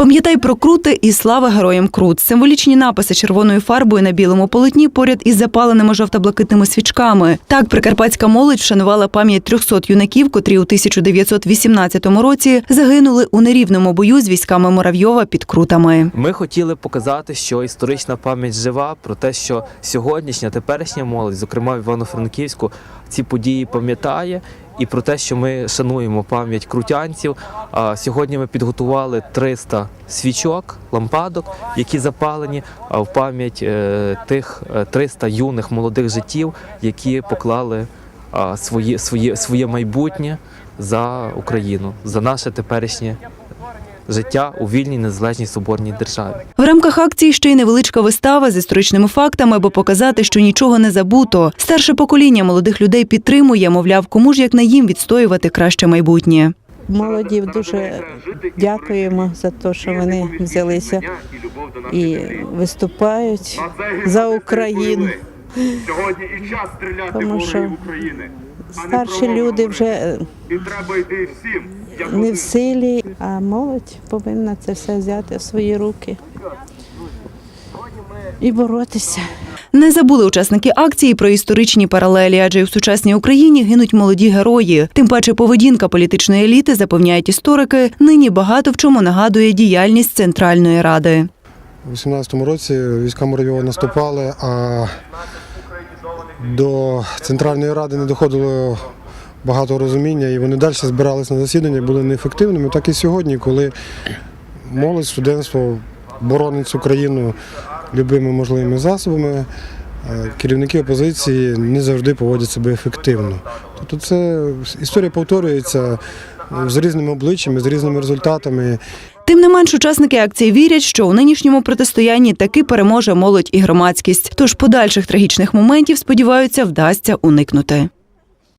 Пам'ятай про крути і слава героям крут. Символічні написи червоною фарбою на білому полотні поряд із запаленими жовто-блакитними свічками. Так прикарпатська молодь вшанувала пам'ять 300 юнаків, котрі у 1918 році загинули у нерівному бою з військами Муравйова під крутами. Ми хотіли показати, що історична пам'ять жива, про те, що сьогоднішня, теперішня молодь, зокрема в Івано-Франківську, ці події пам'ятає, і про те, що ми шануємо пам'ять крутянців. Сьогодні ми підготували 300 свічок, лампадок, які запалені в пам'ять е, тих е, 300 юних молодих життів, які поклали свої, своє, своє майбутнє за Україну, за наше теперішнє життя у вільній незалежній соборній державі. В рамках акції ще й невеличка вистава з історичними фактами, аби показати, що нічого не забуто. Старше покоління молодих людей підтримує, мовляв, кому ж як не їм відстоювати краще майбутнє. Молоді дуже дякуємо за те, що вони взялися і виступають за Україну. Сьогодні і час стріляти в ворогів України. Старші люди вже І треба йти всім. Не в силі, а молодь повинна це все взяти в свої руки і боротися. Не забули учасники акції про історичні паралелі, адже й у сучасній Україні гинуть молоді герої. Тим паче поведінка політичної еліти, запевняють історики, нині багато в чому нагадує діяльність Центральної Ради. У 18-му році війська Муравйова наступали, а до Центральної Ради не доходило багато розуміння, і вони далі збиралися на засідання, були неефективними. Так і сьогодні, коли молодь, студентство боронить Україну любими можливими засобами, е, керівники опозиції не завжди поводять себе ефективно. Тобто це історія повторюється е, з різними обличчями, з різними результатами. Тим не менш, учасники акції вірять, що у нинішньому протистоянні таки переможе молодь і громадськість. Тож подальших трагічних моментів сподіваються вдасться уникнути.